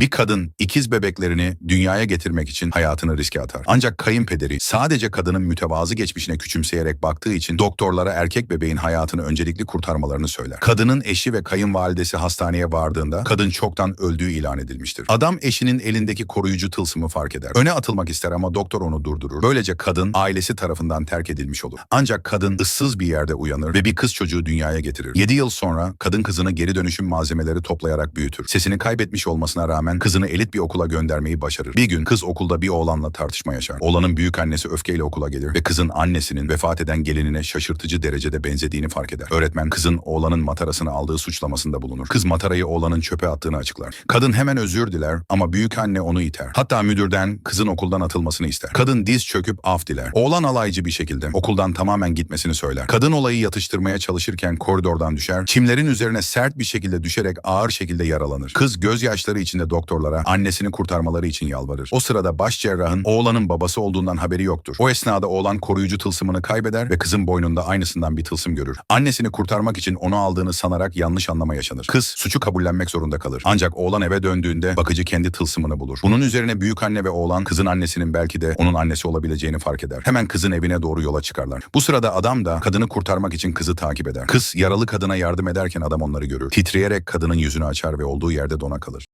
Bir kadın ikiz bebeklerini dünyaya getirmek için hayatını riske atar. Ancak kayınpederi sadece kadının mütevazı geçmişine küçümseyerek baktığı için doktorlara erkek bebeğin hayatını öncelikli kurtarmalarını söyler. Kadının eşi ve kayınvalidesi hastaneye vardığında kadın çoktan öldüğü ilan edilmiştir. Adam eşinin elindeki koruyucu tılsımı fark eder. Öne atılmak ister ama doktor onu durdurur. Böylece kadın ailesi tarafından terk edilmiş olur. Ancak kadın ıssız bir yerde uyanır ve bir kız çocuğu dünyaya getirir. 7 yıl sonra kadın kızını geri dönüşüm malzemeleri toplayarak büyütür. Sesini kaybetmiş olmasına rağmen kızını elit bir okula göndermeyi başarır. Bir gün kız okulda bir oğlanla tartışma yaşar. Oğlanın büyük annesi öfkeyle okula gelir ve kızın annesinin vefat eden gelinine şaşırtıcı derecede benzediğini fark eder. Öğretmen kızın oğlanın matarasını aldığı suçlamasında bulunur. Kız matarayı oğlanın çöpe attığını açıklar. Kadın hemen özür diler ama büyük anne onu iter. Hatta müdürden kızın okuldan atılmasını ister. Kadın diz çöküp af diler. Oğlan alaycı bir şekilde okuldan tamamen gitmesini söyler. Kadın olayı yatıştırmaya çalışırken koridordan düşer. Çimlerin üzerine sert bir şekilde düşerek ağır şekilde yaralanır. Kız gözyaşları içinde doktorlara annesini kurtarmaları için yalvarır. O sırada baş cerrahın oğlanın babası olduğundan haberi yoktur. O esnada oğlan koruyucu tılsımını kaybeder ve kızın boynunda aynısından bir tılsım görür. Annesini kurtarmak için onu aldığını sanarak yanlış anlama yaşanır. Kız suçu kabullenmek zorunda kalır. Ancak oğlan eve döndüğünde bakıcı kendi tılsımını bulur. Bunun üzerine büyük anne ve oğlan kızın annesinin belki de onun annesi olabileceğini fark eder. Hemen kızın evine doğru yola çıkarlar. Bu sırada adam da kadını kurtarmak için kızı takip eder. Kız yaralı kadına yardım ederken adam onları görür. Titreyerek kadının yüzünü açar ve olduğu yerde dona kalır.